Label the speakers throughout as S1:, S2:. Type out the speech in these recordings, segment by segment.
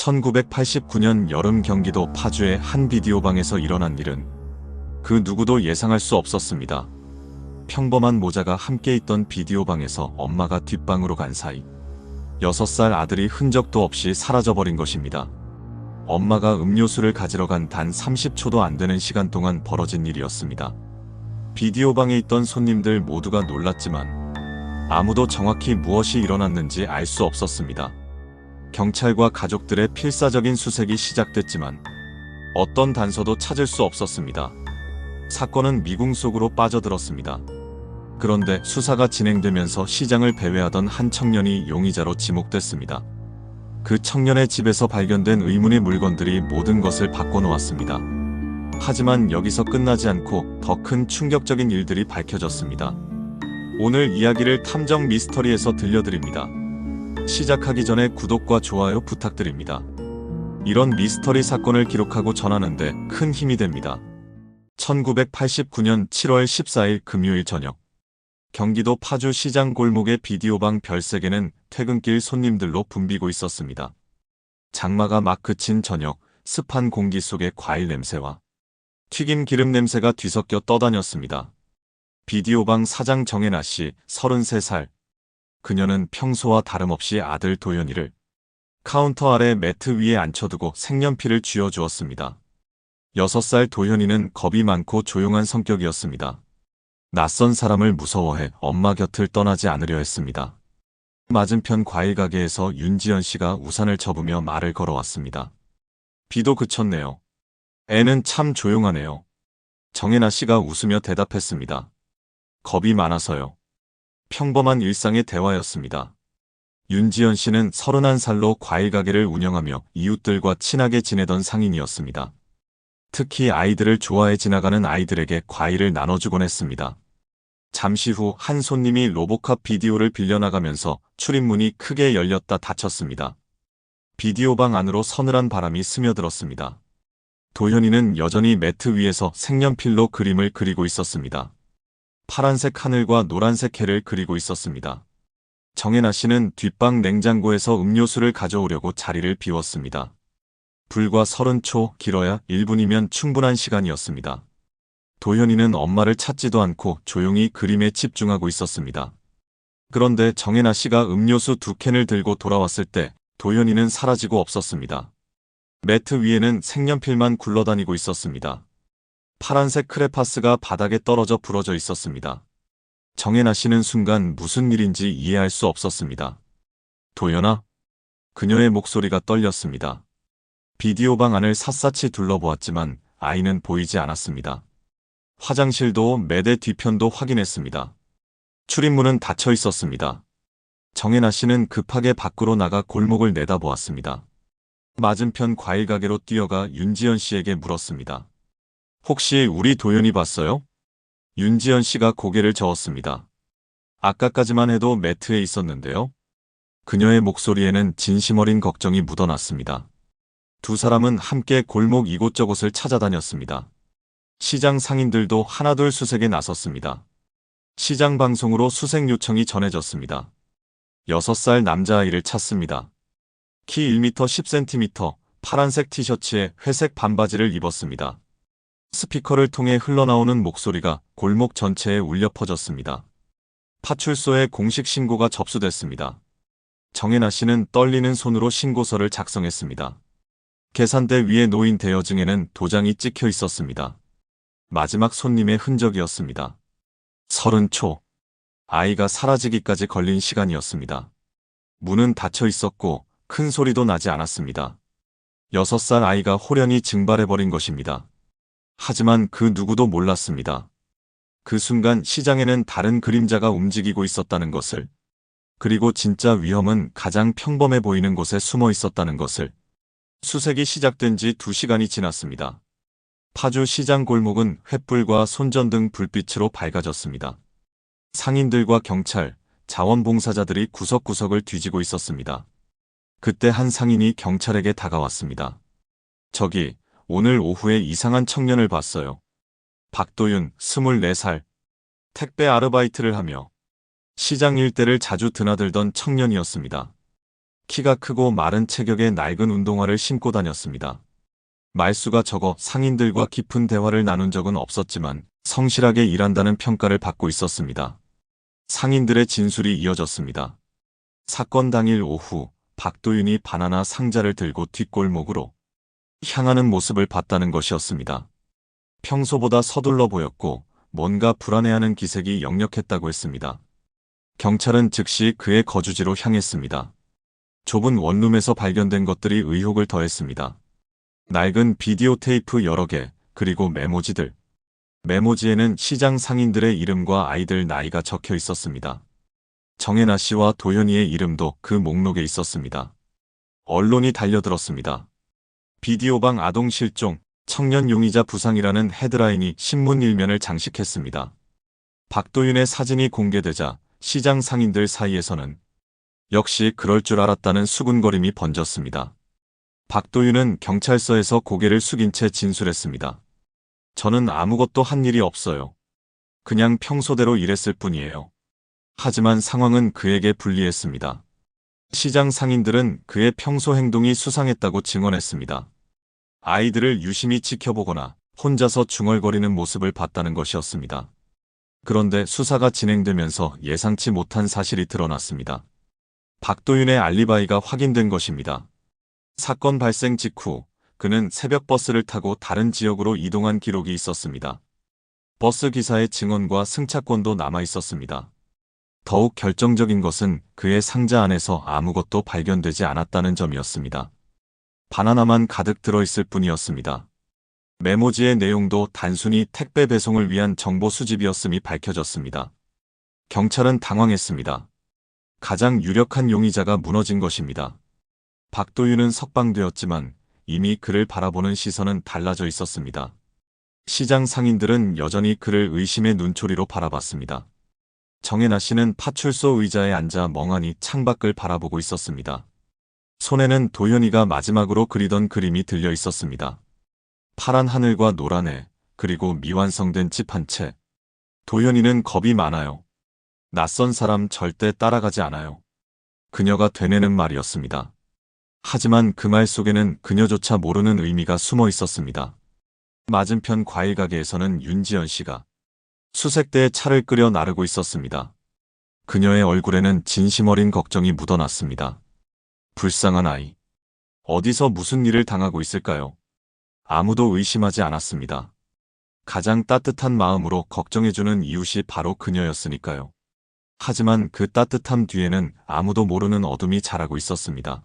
S1: 1989년 여름 경기도 파주의 한 비디오방에서 일어난 일은 그 누구도 예상할 수 없었습니다. 평범한 모자가 함께 있던 비디오방에서 엄마가 뒷방으로 간 사이 6살 아들이 흔적도 없이 사라져버린 것입니다. 엄마가 음료수를 가지러 간 단 30초도 안 되는 시간 동안 벌어진 일이었습니다. 비디오방에 있던 손님들 모두가 놀랐지만 아무도 정확히 무엇이 일어났는지 알 수 없었습니다. 경찰과 가족들의 필사적인 수색이 시작됐지만 어떤 단서도 찾을 수 없었습니다. 사건은 미궁 속으로 빠져들었습니다. 그런데 수사가 진행되면서 시장을 배회하던 한 청년이 용의자로 지목됐습니다. 그 청년의 집에서 발견된 의문의 물건들이 모든 것을 바꿔놓았습니다. 하지만 여기서 끝나지 않고 더 큰 충격적인 일들이 밝혀졌습니다. 오늘 이야기를 탐정 미스터리에서 들려드립니다. 시작하기 전에 구독과 좋아요 부탁드립니다. 이런 미스터리 사건을 기록하고 전하는데 큰 힘이 됩니다. 1989년 7월 14일 금요일 저녁. 경기도 파주 시장 골목의 비디오방 별세계는 퇴근길 손님들로 붐비고 있었습니다. 장마가 막 그친 저녁, 습한 공기 속에 과일 냄새와 튀김 기름 냄새가 뒤섞여 떠다녔습니다. 비디오방 사장 정혜나 씨, 33살. 그녀는 평소와 다름없이 아들 도연이를 카운터 아래 매트 위에 앉혀두고 색연필을 쥐어주었습니다. 6살 도현이는 겁이 많고 조용한 성격이었습니다. 낯선 사람을 무서워해 엄마 곁을 떠나지 않으려 했습니다. 맞은편 과일 가게에서 윤지연 씨가 우산을 접으며 말을 걸어왔습니다. 비도 그쳤네요. 애는 참 조용하네요. 정혜나 씨가 웃으며 대답했습니다. 겁이 많아서요. 평범한 일상의 대화였습니다. 윤지연 씨는 31살로 과일 가게를 운영하며 이웃들과 친하게 지내던 상인이었습니다. 특히 아이들을 좋아해 지나가는 아이들에게 과일을 나눠주곤 했습니다. 잠시 후 한 손님이 로보캅 비디오를 빌려나가면서 출입문이 크게 열렸다 닫혔습니다. 비디오방 안으로 서늘한 바람이 스며들었습니다. 도현이는 여전히 매트 위에서 색연필로 그림을 그리고 있었습니다. 파란색 하늘과 노란색 해를 그리고 있었습니다. 정혜나 씨는 뒷방 냉장고에서 음료수를 가져오려고 자리를 비웠습니다. 불과 30초 길어야 1분이면 충분한 시간이었습니다. 도현이는 엄마를 찾지도 않고 조용히 그림에 집중하고 있었습니다. 그런데 정혜나 씨가 음료수 두 캔을 들고 돌아왔을 때 도현이는 사라지고 없었습니다. 매트 위에는 색연필만 굴러다니고 있었습니다. 파란색 크레파스가 바닥에 떨어져 부러져 있었습니다. 정혜나 씨는 순간 무슨 일인지 이해할 수 없었습니다. 도연아? 그녀의 목소리가 떨렸습니다. 비디오 방 안을 샅샅이 둘러보았지만 아이는 보이지 않았습니다. 화장실도 매대 뒤편도 확인했습니다. 출입문은 닫혀 있었습니다. 정혜나 씨는 급하게 밖으로 나가 골목을 내다보았습니다. 맞은편 과일 가게로 뛰어가 윤지연 씨에게 물었습니다. 혹시 우리 도연이 봤어요? 윤지연 씨가 고개를 저었습니다. 아까까지만 해도 매트에 있었는데요. 그녀의 목소리에는 진심 어린 걱정이 묻어났습니다. 두 사람은 함께 골목 이곳저곳을 찾아다녔습니다. 시장 상인들도 하나둘 수색에 나섰습니다. 시장 방송으로 수색 요청이 전해졌습니다. 6살 남자아이를 찾습니다. 키 1m 10cm, 파란색 티셔츠에 회색 반바지를 입었습니다. 스피커를 통해 흘러나오는 목소리가 골목 전체에 울려 퍼졌습니다. 파출소에 공식 신고가 접수됐습니다. 정혜나 씨는 떨리는 손으로 신고서를 작성했습니다. 계산대 위에 놓인 대여증에는 도장이 찍혀 있었습니다. 마지막 손님의 흔적이었습니다. 서른 초. 아이가 사라지기까지 걸린 시간이었습니다. 문은 닫혀 있었고 큰 소리도 나지 않았습니다. 여섯 살 아이가 호련히 증발해버린 것입니다. 하지만 그 누구도 몰랐습니다. 그 순간 시장에는 다른 그림자가 움직이고 있었다는 것을, 그리고 진짜 위험은 가장 평범해 보이는 곳에 숨어 있었다는 것을, 수색이 시작된 지두 시간이 지났습니다. 파주 시장 골목은 횃불과 손전 등 불빛으로 밝아졌습니다. 상인들과 경찰, 자원봉사자들이 구석구석을 뒤지고 있었습니다. 그때 한 상인이 경찰에게 다가왔습니다. 저기, 오늘 오후에 이상한 청년을 봤어요. 박도윤, 24살. 택배 아르바이트를 하며 시장 일대를 자주 드나들던 청년이었습니다. 키가 크고 마른 체격의 낡은 운동화를 신고 다녔습니다. 말수가 적어 상인들과 깊은 대화를 나눈 적은 없었지만 성실하게 일한다는 평가를 받고 있었습니다. 상인들의 진술이 이어졌습니다. 사건 당일 오후 박도윤이 바나나 상자를 들고 뒷골목으로 향하는 모습을 봤다는 것이었습니다. 평소보다 서둘러 보였고 뭔가 불안해하는 기색이 역력했다고 했습니다. 경찰은 즉시 그의 거주지로 향했습니다. 좁은 원룸에서 발견된 것들이 의혹을 더했습니다. 낡은 비디오 테이프 여러 개, 그리고 메모지들. 메모지에는 시장 상인들의 이름과 아이들 나이가 적혀 있었습니다. 정혜나 씨와 도현이의 이름도 그 목록에 있었습니다. 언론이 달려들었습니다. 비디오방 아동 실종, 청년 용의자 부상이라는 헤드라인이 신문 일면을 장식했습니다. 박도윤의 사진이 공개되자 시장 상인들 사이에서는 역시 그럴 줄 알았다는 수군거림이 번졌습니다. 박도윤은 경찰서에서 고개를 숙인 채 진술했습니다. 저는 아무것도 한 일이 없어요. 그냥 평소대로 일했을 뿐이에요. 하지만 상황은 그에게 불리했습니다. 시장 상인들은 그의 평소 행동이 수상했다고 증언했습니다. 아이들을 유심히 지켜보거나 혼자서 중얼거리는 모습을 봤다는 것이었습니다. 그런데 수사가 진행되면서 예상치 못한 사실이 드러났습니다. 박도윤의 알리바이가 확인된 것입니다. 사건 발생 직후 그는 새벽 버스를 타고 다른 지역으로 이동한 기록이 있었습니다. 버스 기사의 증언과 승차권도 남아 있었습니다. 더욱 결정적인 것은 그의 상자 안에서 아무것도 발견되지 않았다는 점이었습니다. 바나나만 가득 들어있을 뿐이었습니다. 메모지의 내용도 단순히 택배 배송을 위한 정보 수집이었음이 밝혀졌습니다. 경찰은 당황했습니다. 가장 유력한 용의자가 무너진 것입니다. 박도윤은 석방되었지만 이미 그를 바라보는 시선은 달라져 있었습니다. 시장 상인들은 여전히 그를 의심의 눈초리로 바라봤습니다. 정혜나 씨는 파출소 의자에 앉아 멍하니 창밖을 바라보고 있었습니다. 손에는 도현이가 마지막으로 그리던 그림이 들려 있었습니다. 파란 하늘과 노란 해, 그리고 미완성된 집 한 채. 도현이는 겁이 많아요. 낯선 사람 절대 따라가지 않아요. 그녀가 되뇌는 말이었습니다. 하지만 그 말 속에는 그녀조차 모르는 의미가 숨어 있었습니다. 맞은편 과일 가게에서는 윤지연 씨가 수색대에 차를 끓여 나르고 있었습니다. 그녀의 얼굴에는 진심 어린 걱정이 묻어났습니다. 불쌍한 아이. 어디서 무슨 일을 당하고 있을까요? 아무도 의심하지 않았습니다. 가장 따뜻한 마음으로 걱정해주는 이웃이 바로 그녀였으니까요. 하지만 그 따뜻함 뒤에는 아무도 모르는 어둠이 자라고 있었습니다.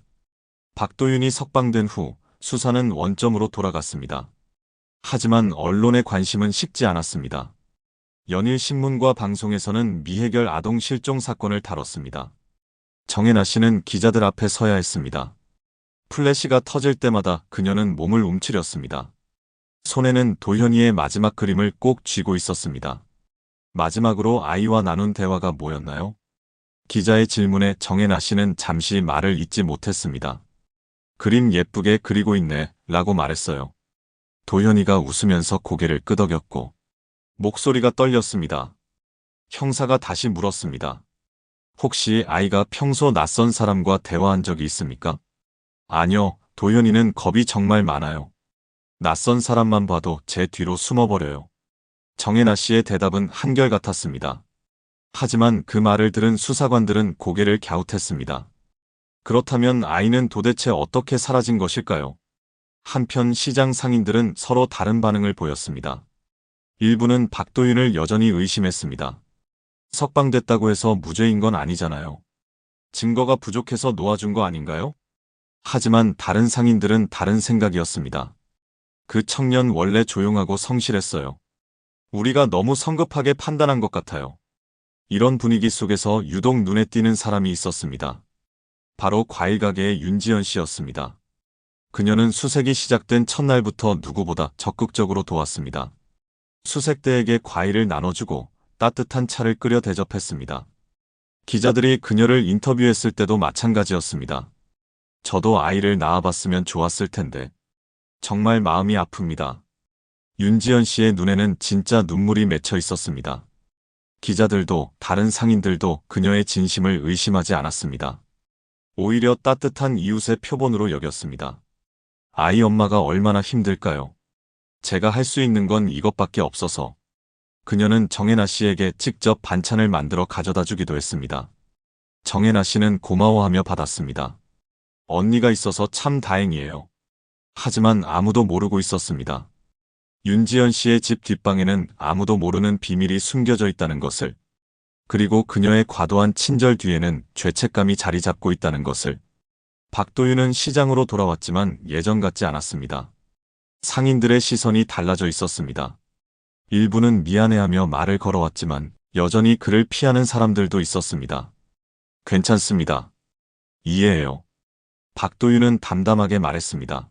S1: 박도윤이 석방된 후 수사는 원점으로 돌아갔습니다. 하지만 언론의 관심은 식지 않았습니다. 연일 신문과 방송에서는 미해결 아동 실종 사건을 다뤘습니다. 정혜나 씨는 기자들 앞에 서야 했습니다. 플래시가 터질 때마다 그녀는 몸을 움츠렸습니다. 손에는 도현이의 마지막 그림을 꼭 쥐고 있었습니다. 마지막으로 아이와 나눈 대화가 뭐였나요? 기자의 질문에 정혜나 씨는 잠시 말을 잇지 못했습니다. 그림 예쁘게 그리고 있네 라고 말했어요. 도현이가 웃으면서 고개를 끄덕였고 목소리가 떨렸습니다. 형사가 다시 물었습니다. 혹시 아이가 평소 낯선 사람과 대화한 적이 있습니까? 아니요, 도현이는 겁이 정말 많아요. 낯선 사람만 봐도 제 뒤로 숨어버려요. 정혜나 씨의 대답은 한결같았습니다. 하지만 그 말을 들은 수사관들은 고개를 갸웃했습니다. 그렇다면 아이는 도대체 어떻게 사라진 것일까요? 한편 시장 상인들은 서로 다른 반응을 보였습니다. 일부는 박도윤을 여전히 의심했습니다. 석방됐다고 해서 무죄인 건 아니잖아요. 증거가 부족해서 놓아준 거 아닌가요? 하지만 다른 상인들은 다른 생각이었습니다. 그 청년 원래 조용하고 성실했어요. 우리가 너무 성급하게 판단한 것 같아요. 이런 분위기 속에서 유독 눈에 띄는 사람이 있었습니다. 바로 과일 가게의 윤지연 씨였습니다. 그녀는 수색이 시작된 첫날부터 누구보다 적극적으로 도왔습니다. 수색대에게 과일을 나눠주고 따뜻한 차를 끓여 대접했습니다. 기자들이 그녀를 인터뷰했을 때도 마찬가지였습니다. 저도 아이를 낳아봤으면 좋았을 텐데. 정말 마음이 아픕니다. 윤지연 씨의 눈에는 진짜 눈물이 맺혀 있었습니다. 기자들도 다른 상인들도 그녀의 진심을 의심하지 않았습니다. 오히려 따뜻한 이웃의 표본으로 여겼습니다. 아이 엄마가 얼마나 힘들까요? 제가 할 수 있는 건 이것밖에 없어서. 그녀는 정혜나 씨에게 직접 반찬을 만들어 가져다 주기도 했습니다. 정혜나 씨는 고마워하며 받았습니다. 언니가 있어서 참 다행이에요. 하지만 아무도 모르고 있었습니다. 윤지연 씨의 집 뒷방에는 아무도 모르는 비밀이 숨겨져 있다는 것을, 그리고 그녀의 과도한 친절 뒤에는 죄책감이 자리 잡고 있다는 것을. 박도윤은 시장으로 돌아왔지만 예전 같지 않았습니다. 상인들의 시선이 달라져 있었습니다. 일부는 미안해하며 말을 걸어왔지만 여전히 그를 피하는 사람들도 있었습니다. 괜찮습니다. 이해해요. 박도윤은 담담하게 말했습니다.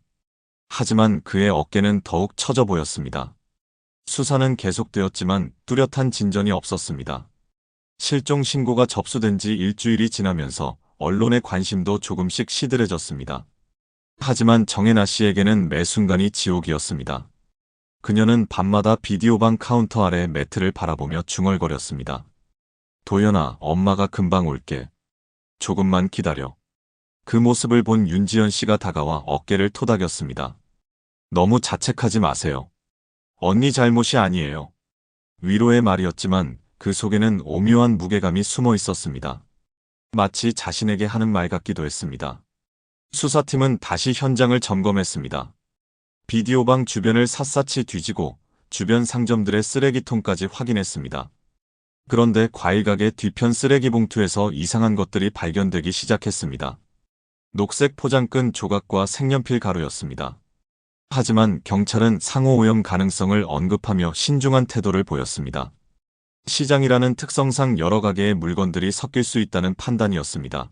S1: 하지만 그의 어깨는 더욱 처져 보였습니다. 수사는 계속되었지만 뚜렷한 진전이 없었습니다. 실종 신고가 접수된 지 일주일이 지나면서 언론의 관심도 조금씩 시들해졌습니다. 하지만 정혜나 씨에게는 매 순간이 지옥이었습니다. 그녀는 밤마다 비디오방 카운터 아래 매트를 바라보며 중얼거렸습니다. 도연아, 엄마가 금방 올게. 조금만 기다려. 그 모습을 본 윤지연 씨가 다가와 어깨를 토닥였습니다. 너무 자책하지 마세요. 언니 잘못이 아니에요. 위로의 말이었지만 그 속에는 오묘한 무게감이 숨어 있었습니다. 마치 자신에게 하는 말 같기도 했습니다. 수사팀은 다시 현장을 점검했습니다. 비디오방 주변을 샅샅이 뒤지고 주변 상점들의 쓰레기통까지 확인했습니다. 그런데 과일 가게 뒤편 쓰레기 봉투에서 이상한 것들이 발견되기 시작했습니다. 녹색 포장끈 조각과 색연필 가루였습니다. 하지만 경찰은 상호 오염 가능성을 언급하며 신중한 태도를 보였습니다. 시장이라는 특성상 여러 가게의 물건들이 섞일 수 있다는 판단이었습니다.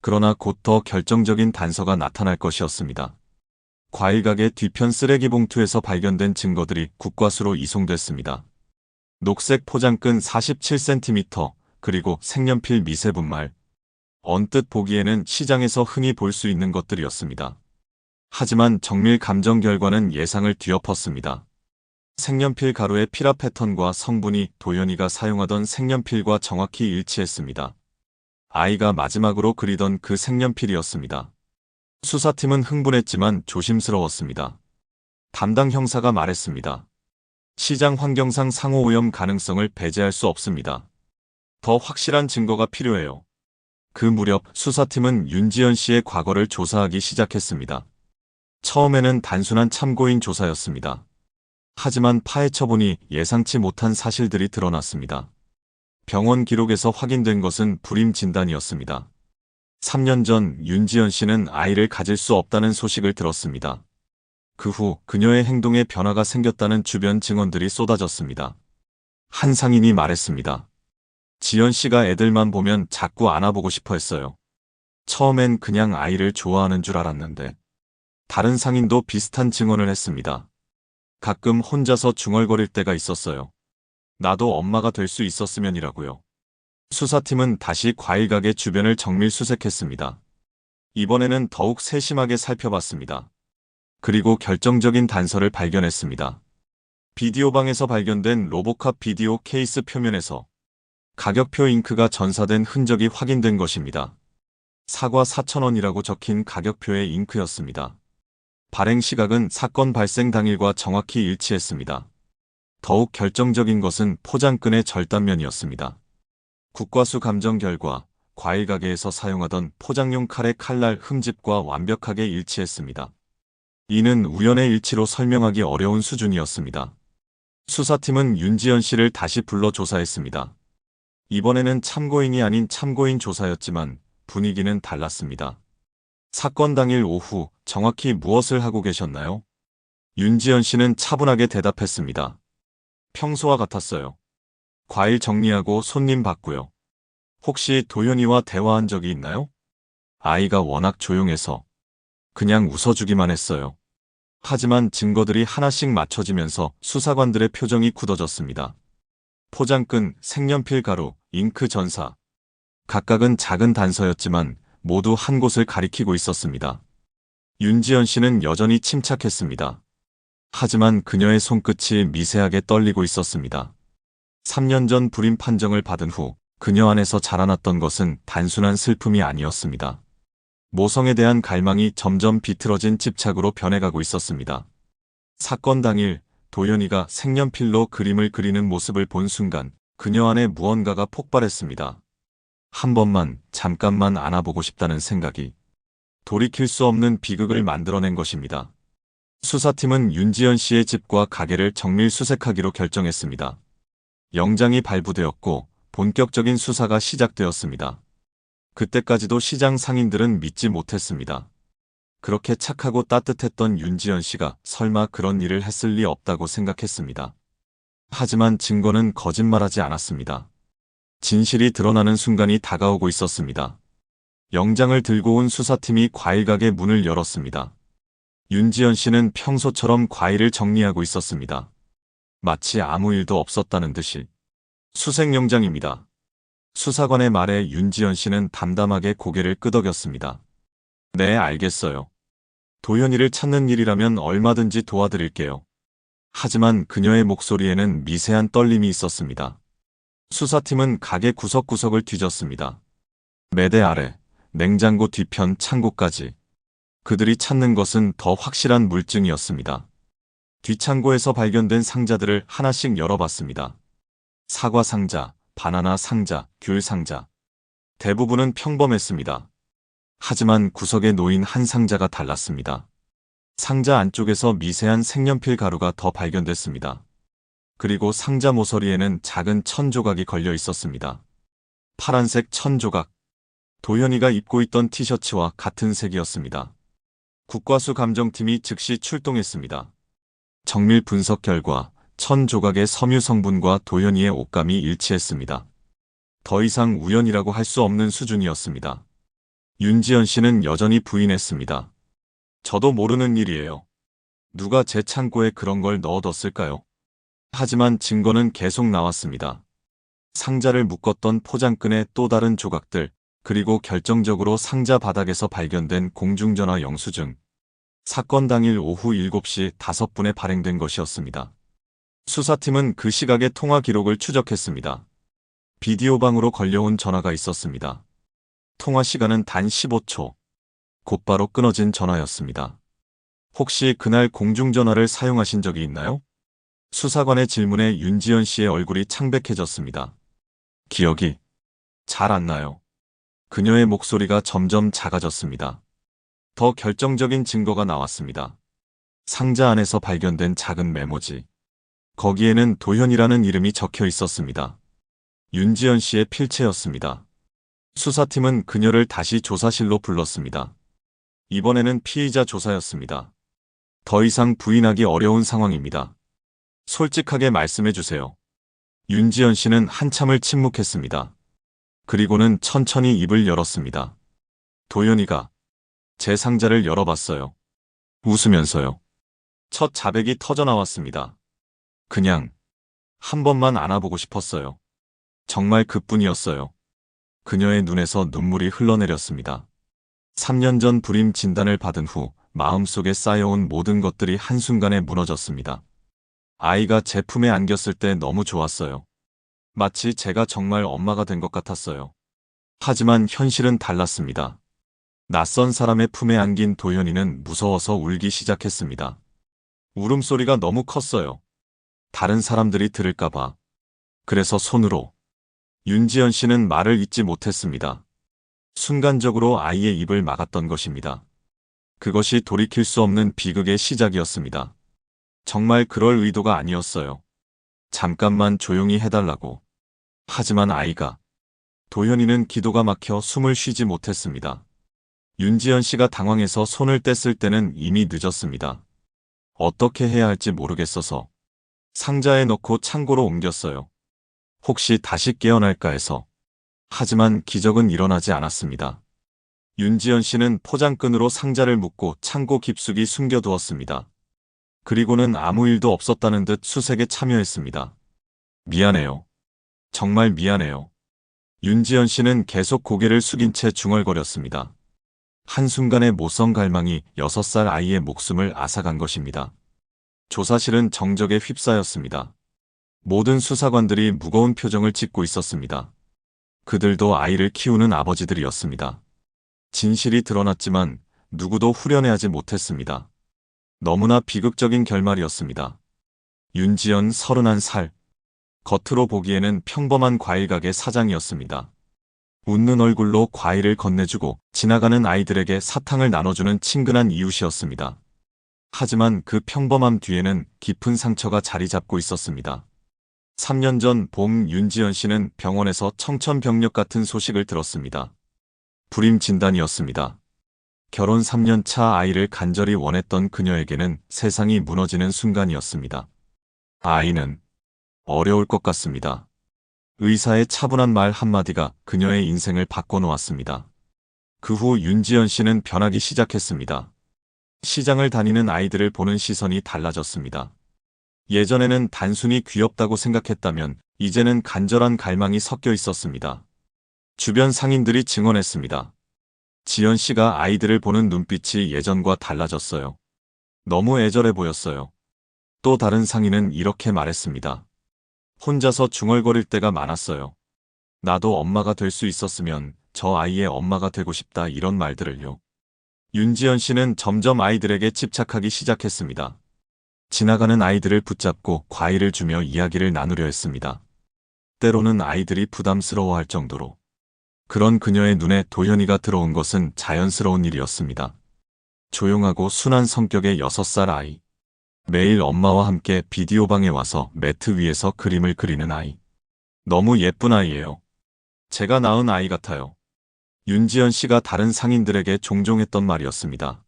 S1: 그러나 곧 더 결정적인 단서가 나타날 것이었습니다. 과일 가게 뒤편 쓰레기 봉투에서 발견된 증거들이 국과수로 이송됐습니다. 녹색 포장끈 47cm, 그리고 색연필 미세 분말. 언뜻 보기에는 시장에서 흔히 볼 수 있는 것들이었습니다. 하지만 정밀 감정 결과는 예상을 뒤엎었습니다. 색연필 가루의 피라 패턴과 성분이 도연이가 사용하던 색연필과 정확히 일치했습니다. 아이가 마지막으로 그리던 그 색연필이었습니다. 수사팀은 흥분했지만 조심스러웠습니다. 담당 형사가 말했습니다. 시장 환경상 상호 오염 가능성을 배제할 수 없습니다. 더 확실한 증거가 필요해요. 그 무렵 수사팀은 윤지연 씨의 과거를 조사하기 시작했습니다. 처음에는 단순한 참고인 조사였습니다. 하지만 파헤쳐보니 예상치 못한 사실들이 드러났습니다. 병원 기록에서 확인된 것은 불임 진단이었습니다. 3년 전 윤지연 씨는 아이를 가질 수 없다는 소식을 들었습니다. 그 후 그녀의 행동에 변화가 생겼다는 주변 증언들이 쏟아졌습니다. 한 상인이 말했습니다. 지연 씨가 애들만 보면 자꾸 안아보고 싶어 했어요. 처음엔 그냥 아이를 좋아하는 줄 알았는데 다른 상인도 비슷한 증언을 했습니다. 가끔 혼자서 중얼거릴 때가 있었어요. 나도 엄마가 될 수 있었으면이라고요. 수사팀은 다시 과일 가게 주변을 정밀 수색했습니다. 이번에는 더욱 세심하게 살펴봤습니다. 그리고 결정적인 단서를 발견했습니다. 비디오방에서 발견된 로보캅 비디오 케이스 표면에서 가격표 잉크가 전사된 흔적이 확인된 것입니다. 사과 4,000원이라고 적힌 가격표의 잉크였습니다. 발행 시각은 사건 발생 당일과 정확히 일치했습니다. 더욱 결정적인 것은 포장끈의 절단면이었습니다. 국과수 감정 결과 과일 가게에서 사용하던 포장용 칼의 칼날 흠집과 완벽하게 일치했습니다. 이는 우연의 일치로 설명하기 어려운 수준이었습니다. 수사팀은 윤지연 씨를 다시 불러 조사했습니다. 이번에는 참고인이 아닌 참고인 조사였지만 분위기는 달랐습니다. 사건 당일 오후 정확히 무엇을 하고 계셨나요? 윤지연 씨는 차분하게 대답했습니다. 평소와 같았어요. 과일 정리하고 손님 받고요. 혹시 도연이와 대화한 적이 있나요? 아이가 워낙 조용해서 그냥 웃어주기만 했어요. 하지만 증거들이 하나씩 맞춰지면서 수사관들의 표정이 굳어졌습니다. 포장끈, 색연필 가루, 잉크 전사. 각각은 작은 단서였지만 모두 한 곳을 가리키고 있었습니다. 윤지연 씨는 여전히 침착했습니다. 하지만 그녀의 손끝이 미세하게 떨리고 있었습니다. 3년 전 불임 판정을 받은 후 그녀 안에서 자라났던 것은 단순한 슬픔이 아니었습니다. 모성에 대한 갈망이 점점 비틀어진 집착으로 변해가고 있었습니다. 사건 당일 도연이가 색연필로 그림을 그리는 모습을 본 순간 그녀 안에 무언가가 폭발했습니다. 한 번만 잠깐만 안아보고 싶다는 생각이 돌이킬 수 없는 비극을 만들어낸 것입니다. 수사팀은 윤지연 씨의 집과 가게를 정밀 수색하기로 결정했습니다. 영장이 발부되었고 본격적인 수사가 시작되었습니다. 그때까지도 시장 상인들은 믿지 못했습니다. 그렇게 착하고 따뜻했던 윤지연 씨가 설마 그런 일을 했을 리 없다고 생각했습니다. 하지만 증거는 거짓말하지 않았습니다. 진실이 드러나는 순간이 다가오고 있었습니다. 영장을 들고 온 수사팀이 과일가게 문을 열었습니다. 윤지연 씨는 평소처럼 과일을 정리하고 있었습니다. 마치 아무 일도 없었다는 듯이. 수색영장입니다. 수사관의 말에 윤지연 씨는 담담하게 고개를 끄덕였습니다. 네, 알겠어요. 도현이를 찾는 일이라면 얼마든지 도와드릴게요. 하지만 그녀의 목소리에는 미세한 떨림이 있었습니다. 수사팀은 가게 구석구석을 뒤졌습니다. 매대 아래, 냉장고 뒤편 창고까지. 그들이 찾는 것은 더 확실한 물증이었습니다. 뒷창고에서 발견된 상자들을 하나씩 열어봤습니다. 사과 상자, 바나나 상자, 귤 상자. 대부분은 평범했습니다. 하지만 구석에 놓인 한 상자가 달랐습니다. 상자 안쪽에서 미세한 색연필 가루가 더 발견됐습니다. 그리고 상자 모서리에는 작은 천 조각이 걸려 있었습니다. 파란색 천 조각. 도현이가 입고 있던 티셔츠와 같은 색이었습니다. 국과수 감정팀이 즉시 출동했습니다. 정밀 분석 결과 천 조각의 섬유 성분과 도현이의 옷감이 일치했습니다. 더 이상 우연이라고 할 수 없는 수준이었습니다. 윤지연 씨는 여전히 부인했습니다. 저도 모르는 일이에요. 누가 제 창고에 그런 걸 넣어뒀을까요? 하지만 증거는 계속 나왔습니다. 상자를 묶었던 포장끈의 또 다른 조각들, 그리고 결정적으로 상자 바닥에서 발견된 공중전화 영수증. 사건 당일 오후 7시 5분에 발행된 것이었습니다. 수사팀은 그 시각의 통화 기록을 추적했습니다. 비디오방으로 걸려온 전화가 있었습니다. 통화 시간은 단 15초. 곧바로 끊어진 전화였습니다. 혹시 그날 공중전화를 사용하신 적이 있나요? 수사관의 질문에 윤지연 씨의 얼굴이 창백해졌습니다. 기억이 잘 안 나요. 그녀의 목소리가 점점 작아졌습니다. 더 결정적인 증거가 나왔습니다. 상자 안에서 발견된 작은 메모지. 거기에는 도현이라는 이름이 적혀 있었습니다. 윤지연 씨의 필체였습니다. 수사팀은 그녀를 다시 조사실로 불렀습니다. 이번에는 피의자 조사였습니다. 더 이상 부인하기 어려운 상황입니다. 솔직하게 말씀해 주세요. 윤지연 씨는 한참을 침묵했습니다. 그리고는 천천히 입을 열었습니다. 도연이가 제 상자를 열어봤어요. 웃으면서요. 첫 자백이 터져 나왔습니다. 그냥 한 번만 안아보고 싶었어요. 정말 그뿐이었어요. 그녀의 눈에서 눈물이 흘러내렸습니다. 3년 전 불임 진단을 받은 후 마음속에 쌓여온 모든 것들이 한순간에 무너졌습니다. 아이가 제 품에 안겼을 때 너무 좋았어요. 마치 제가 정말 엄마가 된 것 같았어요. 하지만 현실은 달랐습니다. 낯선 사람의 품에 안긴 도현이는 무서워서 울기 시작했습니다. 울음소리가 너무 컸어요. 다른 사람들이 들을까봐. 그래서 손으로. 윤지연 씨는 말을 잇지 못했습니다. 순간적으로 아이의 입을 막았던 것입니다. 그것이 돌이킬 수 없는 비극의 시작이었습니다. 정말 그럴 의도가 아니었어요. 잠깐만 조용히 해달라고. 하지만 아이가 도현이는 기도가 막혀 숨을 쉬지 못했습니다. 윤지연 씨가 당황해서 손을 뗐을 때는 이미 늦었습니다. 어떻게 해야 할지 모르겠어서 상자에 넣고 창고로 옮겼어요. 혹시 다시 깨어날까 해서. 하지만 기적은 일어나지 않았습니다. 윤지연 씨는 포장끈으로 상자를 묶고 창고 깊숙이 숨겨두었습니다. 그리고는 아무 일도 없었다는 듯 수색에 참여했습니다. 미안해요. 정말 미안해요. 윤지연 씨는 계속 고개를 숙인 채 중얼거렸습니다. 한순간의 모성 갈망이 6살 아이의 목숨을 앗아간 것입니다. 조사실은 정적에 휩싸였습니다. 모든 수사관들이 무거운 표정을 짓고 있었습니다. 그들도 아이를 키우는 아버지들이었습니다. 진실이 드러났지만 누구도 후련해하지 못했습니다. 너무나 비극적인 결말이었습니다. 윤지연 31살. 겉으로 보기에는 평범한 과일 가게 사장이었습니다. 웃는 얼굴로 과일을 건네주고 지나가는 아이들에게 사탕을 나눠주는 친근한 이웃이었습니다. 하지만 그 평범함 뒤에는 깊은 상처가 자리 잡고 있었습니다. 3년 전 봄 윤지연 씨는 병원에서 청천벽력 같은 소식을 들었습니다. 불임 진단이었습니다. 결혼 3년 차 아이를 간절히 원했던 그녀에게는 세상이 무너지는 순간이었습니다. 아이는 어려울 것 같습니다. 의사의 차분한 말 한마디가 그녀의 인생을 바꿔놓았습니다. 그 후 윤지연 씨는 변하기 시작했습니다. 시장을 다니는 아이들을 보는 시선이 달라졌습니다. 예전에는 단순히 귀엽다고 생각했다면 이제는 간절한 갈망이 섞여 있었습니다. 주변 상인들이 증언했습니다. 지연 씨가 아이들을 보는 눈빛이 예전과 달라졌어요. 너무 애절해 보였어요. 또 다른 상인은 이렇게 말했습니다. 혼자서 중얼거릴 때가 많았어요. 나도 엄마가 될 수 있었으면 저 아이의 엄마가 되고 싶다 이런 말들을요. 윤지연 씨는 점점 아이들에게 집착하기 시작했습니다. 지나가는 아이들을 붙잡고 과일을 주며 이야기를 나누려 했습니다. 때로는 아이들이 부담스러워할 정도로. 그런 그녀의 눈에 도현이가 들어온 것은 자연스러운 일이었습니다. 조용하고 순한 성격의 6살 아이. 매일 엄마와 함께 비디오방에 와서 매트 위에서 그림을 그리는 아이. 너무 예쁜 아이예요. 제가 낳은 아이 같아요. 윤지연 씨가 다른 상인들에게 종종 했던 말이었습니다.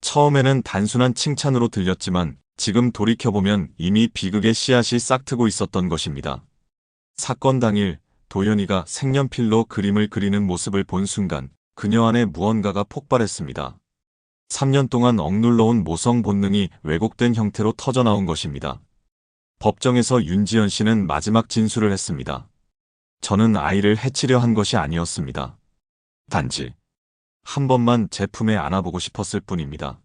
S1: 처음에는 단순한 칭찬으로 들렸지만 지금 돌이켜보면 이미 비극의 씨앗이 싹트고 있었던 것입니다. 사건 당일 도연이가 색연필로 그림을 그리는 모습을 본 순간 그녀 안에 무언가가 폭발했습니다. 3년 동안 억눌러온 모성 본능이 왜곡된 형태로 터져나온 것입니다. 법정에서 윤지연 씨는 마지막 진술을 했습니다. 저는 아이를 해치려 한 것이 아니었습니다. 단지 한 번만 제 품에 안아보고 싶었을 뿐입니다.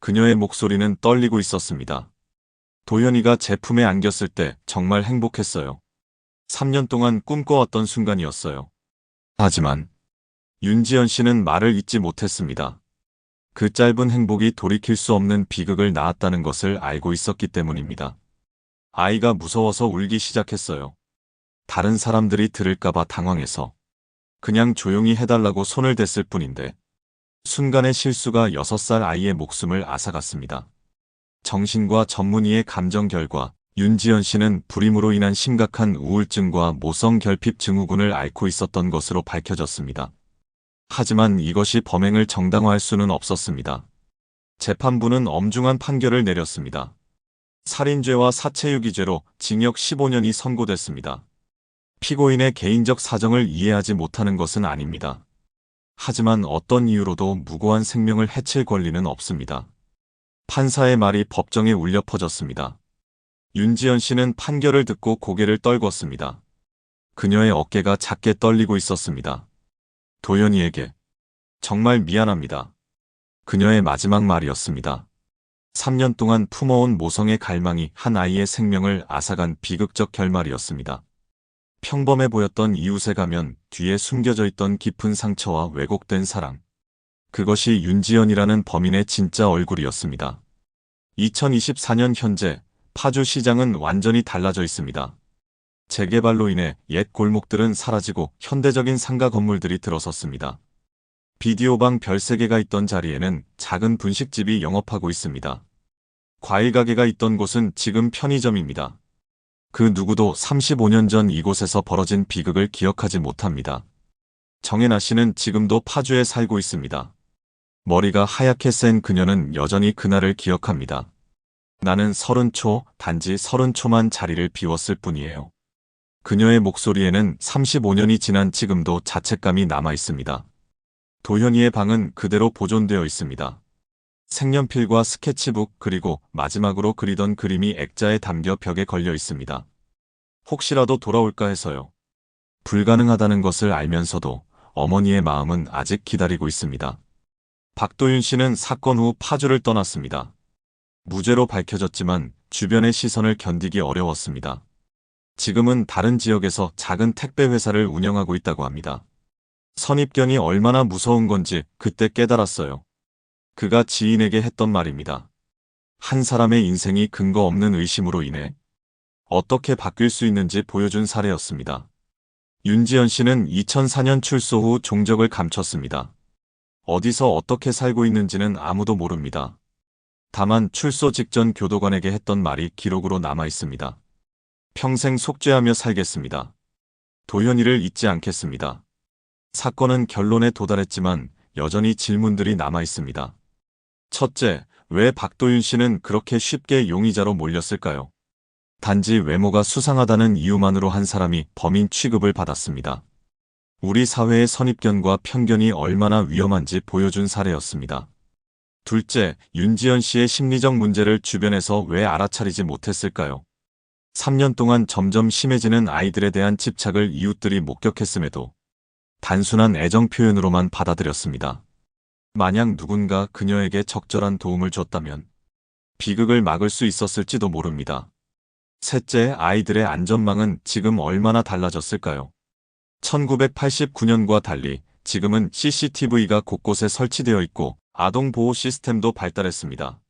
S1: 그녀의 목소리는 떨리고 있었습니다. 도현이가 제 품에 안겼을 때 정말 행복했어요. 3년 동안 꿈꿔왔던 순간이었어요. 하지만 윤지연 씨는 말을 잊지 못했습니다. 그 짧은 행복이 돌이킬 수 없는 비극을 낳았다는 것을 알고 있었기 때문입니다. 아이가 무서워서 울기 시작했어요. 다른 사람들이 들을까봐 당황해서 그냥 조용히 해달라고 손을 댔을 뿐인데 순간의 실수가 6살 아이의 목숨을 앗아갔습니다. 정신과 전문의의 감정 결과 윤지연 씨는 불임으로 인한 심각한 우울증과 모성 결핍 증후군을 앓고 있었던 것으로 밝혀졌습니다. 하지만 이것이 범행을 정당화할 수는 없었습니다. 재판부는 엄중한 판결을 내렸습니다. 살인죄와 사체유기죄로 징역 15년이 선고됐습니다. 피고인의 개인적 사정을 이해하지 못하는 것은 아닙니다. 하지만 어떤 이유로도 무고한 생명을 해칠 권리는 없습니다. 판사의 말이 법정에 울려 퍼졌습니다. 윤지연 씨는 판결을 듣고 고개를 떨궜습니다. 그녀의 어깨가 작게 떨리고 있었습니다. 도연이에게 정말 미안합니다. 그녀의 마지막 말이었습니다. 3년 동안 품어온 모성의 갈망이 한 아이의 생명을 앗아간 비극적 결말이었습니다. 평범해 보였던 이웃에 가면 뒤에 숨겨져 있던 깊은 상처와 왜곡된 사랑. 그것이 윤지연이라는 범인의 진짜 얼굴이었습니다. 2024년 현재 파주 시장은 완전히 달라져 있습니다. 재개발로 인해 옛 골목들은 사라지고 현대적인 상가 건물들이 들어섰습니다. 비디오방 별세개가 있던 자리에는 작은 분식집이 영업하고 있습니다. 과일 가게가 있던 곳은 지금 편의점입니다. 그 누구도 35년 전 이곳에서 벌어진 비극을 기억하지 못합니다. 정혜나 씨는 지금도 파주에 살고 있습니다. 머리가 하얗게 센 그녀는 여전히 그날을 기억합니다. 나는 서른 초, 단지 서른 초만 자리를 비웠을 뿐이에요. 그녀의 목소리에는 35년이 지난 지금도 자책감이 남아 있습니다. 도현이의 방은 그대로 보존되어 있습니다. 색연필과 스케치북 그리고 마지막으로 그리던 그림이 액자에 담겨 벽에 걸려 있습니다. 혹시라도 돌아올까 해서요. 불가능하다는 것을 알면서도 어머니의 마음은 아직 기다리고 있습니다. 박도윤 씨는 사건 후 파주를 떠났습니다. 무죄로 밝혀졌지만 주변의 시선을 견디기 어려웠습니다. 지금은 다른 지역에서 작은 택배 회사를 운영하고 있다고 합니다. 선입견이 얼마나 무서운 건지 그때 깨달았어요. 그가 지인에게 했던 말입니다. 한 사람의 인생이 근거 없는 의심으로 인해 어떻게 바뀔 수 있는지 보여준 사례였습니다. 윤지연 씨는 2004년 출소 후 종적을 감췄습니다. 어디서 어떻게 살고 있는지는 아무도 모릅니다. 다만 출소 직전 교도관에게 했던 말이 기록으로 남아 있습니다. 평생 속죄하며 살겠습니다. 도현이를 잊지 않겠습니다. 사건은 결론에 도달했지만 여전히 질문들이 남아 있습니다. 첫째, 왜 박도윤 씨는 그렇게 쉽게 용의자로 몰렸을까요? 단지 외모가 수상하다는 이유만으로 한 사람이 범인 취급을 받았습니다. 우리 사회의 선입견과 편견이 얼마나 위험한지 보여준 사례였습니다. 둘째, 윤지연 씨의 심리적 문제를 주변에서 왜 알아차리지 못했을까요? 3년 동안 점점 심해지는 아이들에 대한 집착을 이웃들이 목격했음에도 단순한 애정 표현으로만 받아들였습니다. 만약 누군가 그녀에게 적절한 도움을 줬다면 비극을 막을 수 있었을지도 모릅니다. 셋째, 아이들의 안전망은 지금 얼마나 달라졌을까요? 1989년과 달리 지금은 CCTV가 곳곳에 설치되어 있고 아동 보호 시스템도 발달했습니다.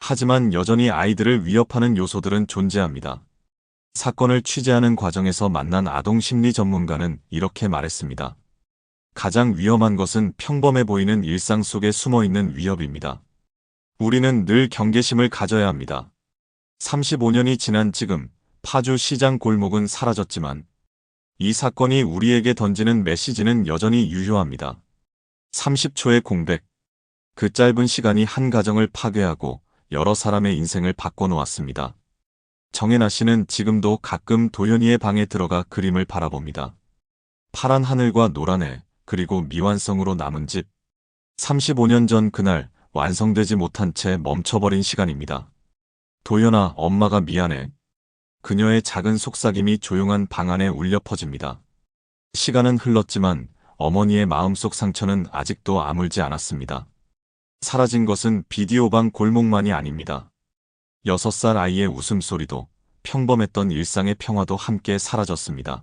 S1: 하지만 여전히 아이들을 위협하는 요소들은 존재합니다. 사건을 취재하는 과정에서 만난 아동 심리 전문가는 이렇게 말했습니다. 가장 위험한 것은 평범해 보이는 일상 속에 숨어 있는 위협입니다. 우리는 늘 경계심을 가져야 합니다. 35년이 지난 지금 파주 시장 골목은 사라졌지만 이 사건이 우리에게 던지는 메시지는 여전히 유효합니다. 30초의 공백. 그 짧은 시간이 한 가정을 파괴하고 여러 사람의 인생을 바꿔놓았습니다. 정혜나 씨는 지금도 가끔 도현이의 방에 들어가 그림을 바라봅니다. 파란 하늘과 노란 해, 그리고 미완성으로 남은 집. 35년 전 그날 완성되지 못한 채 멈춰버린 시간입니다. 도연아, 엄마가 미안해. 그녀의 작은 속삭임이 조용한 방 안에 울려 퍼집니다. 시간은 흘렀지만 어머니의 마음속 상처는 아직도 아물지 않았습니다. 사라진 것은 비디오방 골목만이 아닙니다. 여섯 살 아이의 웃음소리도 평범했던 일상의 평화도 함께 사라졌습니다.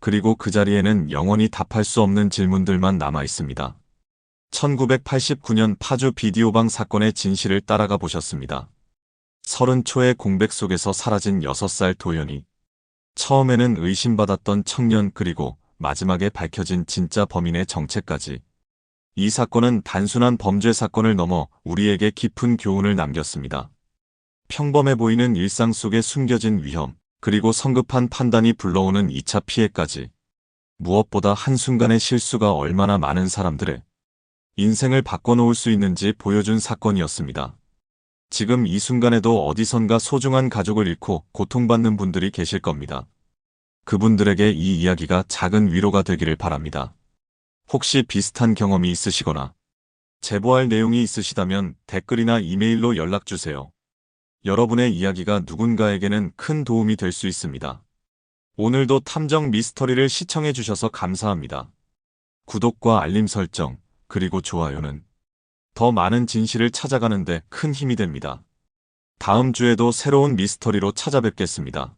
S1: 그리고 그 자리에는 영원히 답할 수 없는 질문들만 남아 있습니다. 1989년 파주 비디오방 사건의 진실을 따라가 보셨습니다. 서른 초의 공백 속에서 사라진 여섯 살 도연이 처음에는 의심받았던 청년 그리고 마지막에 밝혀진 진짜 범인의 정체까지 이 사건은 단순한 범죄 사건을 넘어 우리에게 깊은 교훈을 남겼습니다. 평범해 보이는 일상 속에 숨겨진 위험, 그리고 성급한 판단이 불러오는 2차 피해까지 무엇보다 한순간의 실수가 얼마나 많은 사람들의 인생을 바꿔놓을 수 있는지 보여준 사건이었습니다. 지금 이 순간에도 어디선가 소중한 가족을 잃고 고통받는 분들이 계실 겁니다. 그분들에게 이 이야기가 작은 위로가 되기를 바랍니다. 혹시 비슷한 경험이 있으시거나 제보할 내용이 있으시다면 댓글이나 이메일로 연락주세요. 여러분의 이야기가 누군가에게는 큰 도움이 될 수 있습니다. 오늘도 탐정 미스터리를 시청해 주셔서 감사합니다. 구독과 알림 설정, 그리고 좋아요는 더 많은 진실을 찾아가는데 큰 힘이 됩니다. 다음 주에도 새로운 미스터리로 찾아뵙겠습니다.